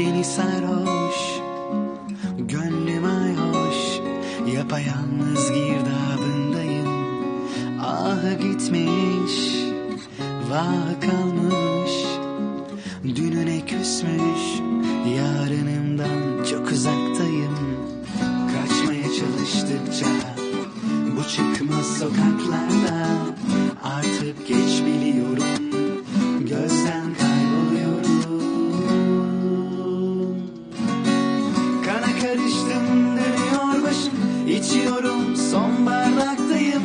deli sarhoş Gönlüm ayhoş Yapayalnız girdabındayım. Ah gitmiş Vah kalmış. Dününe küsmüş Yarınımdan çok uzaktayım. Kaçmaya çalıştıkça Bu çıkmaz sokaklar. İçiyorum son bardaktayım.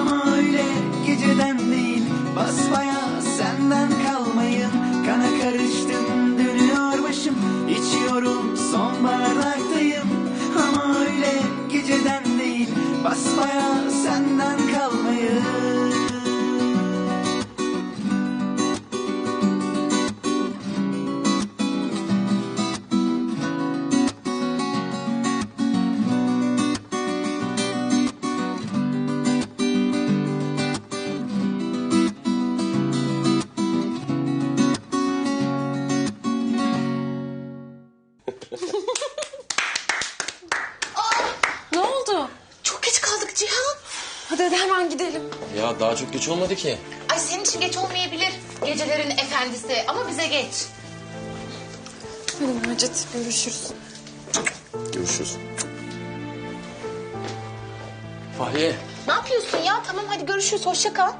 Ama öyle geceden değil Basbaya senden kalmayın. Kana karıştım dönüyor başım. İçiyorum son bardaktayım. Ama öyle geceden değil Basbaya Ne oldu? Çok geç kaldık Cihan. Hadi hadi hemen gidelim. Ya daha çok geç olmadı ki. Ay senin için geç olmayabilir. Gecelerin efendisi ama bize geç. Hadi Macit görüşürüz. Görüşürüz. Fahriye. Ne yapıyorsun ya? Tamam hadi görüşürüz. Hoşça kal.